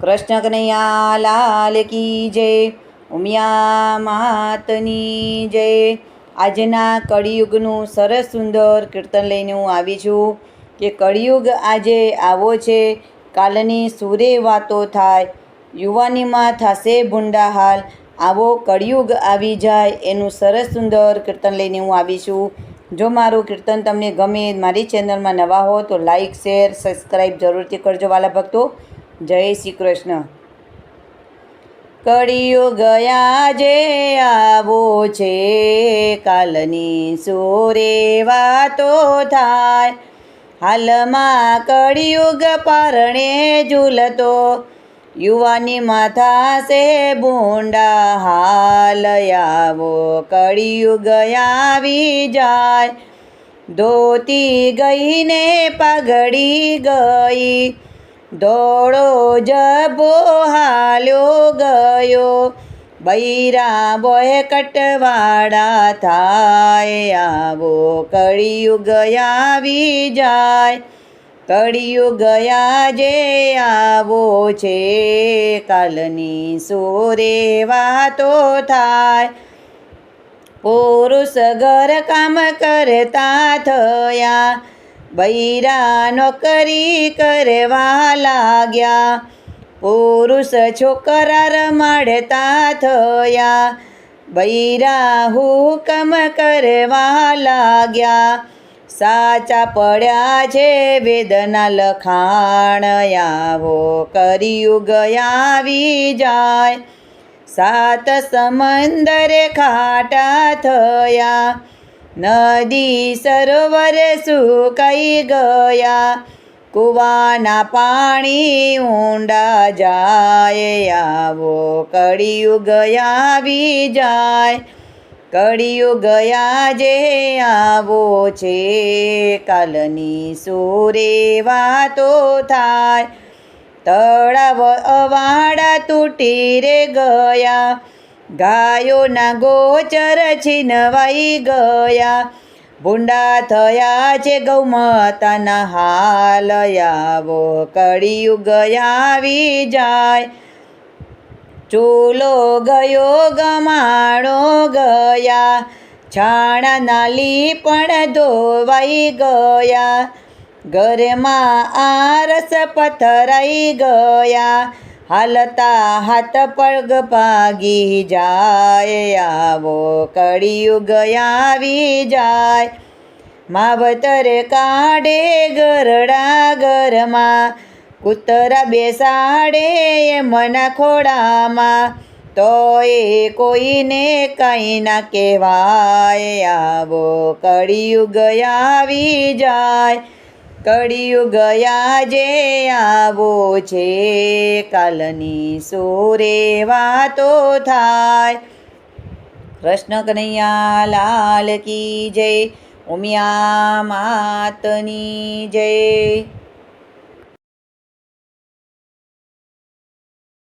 કૃષ્ણ કનૈયા લાલ કી જય, ઉમિયા માતની જય. આજના કળિયુગનું સરસ સુંદર કીર્તન લઈને હું આવી છું કે કળિયુગ આજે આવો છે, કાલની સૂરે વાતો થાય, યુવાનીમાં થશે ભૂંડા હાલ. આવો કળિયુગ આવી જાય એનું સરસ સુંદર કીર્તન લઈને હું આવી છું. જો મારું કીર્તન તમને ગમે મારી ચેનલમાં નવા હો તો લાઈક શેર સબસ્ક્રાઈબ જરૂરથી કરજો વાલા ભક્તો. જય શ્રી કૃષ્ણ. કડીઓ ગયા જે આવો છે, કાલની સોરે વાતો થાય. હાલમાં કળિયુગ પરણે ઝૂલતો, યુવાની માથા સે બુંડા હાલ આવો. કળિયુગ આવી જાય, ધોતી ગઈને પગડી ગઈ. દોડો જબો હાલ્યો ગયો. બૈરા બોય કટવાડા થાય. આવો કળિયુગ આવી જાય. કળિયુગ જે આવો છે. કાલની સોરે વાતો થાય. પુરુષ ઘર કામ કરતા થયા. બૈરા નોકરી કરવા લાગ્યા. પુરુષ છોકરા રમાડતા થયા. બૈરા હુકમ કરવા લાગ્યા. સાચા પડ્યા છે વેદના લખાણ, આવો કરિયુગ આવી જાય. સાત સમંદરે ખાટા થયા. નદી સરોવર સુકાઈ ગયા કુવાના પાણી ઊંડા જાય આવો કળિયુગ આવી જાય કળિયુગ આજે આવો છે કાલની સોરે વાતો થાય તળાવ અવાડા તૂટી રે ગયા ગાયોના ગોચર છીનવાઈ ગયા. ભૂંડા થયા છે ગૌમાતાના હાલ. આવો કળિયુગ આવી જાય. ચૂલો ગયો, ગમાણો ગયા. છાણાના લીપણ ધોવાઈ ગયા. ઘરમાં આરસ પથરાઈ ગયા. હાલતા હાથ પગ ભાગી જાય, આવો કળિયુગ આવી જાય. માવતર કાઢે ગરડા ઘરમાં, કૂતરા બેસાડે મના ખોડામાં તો એ કોઈને કંઈ ના કહેવાય, આવો કળિયુગ આવી જાય. કળિયુગ આજે આવો છે, કાલની સોરે વાતો થાય. કૃષ્ણ કનૈયા લાલ કી જય, ઉમિયા માતની જય.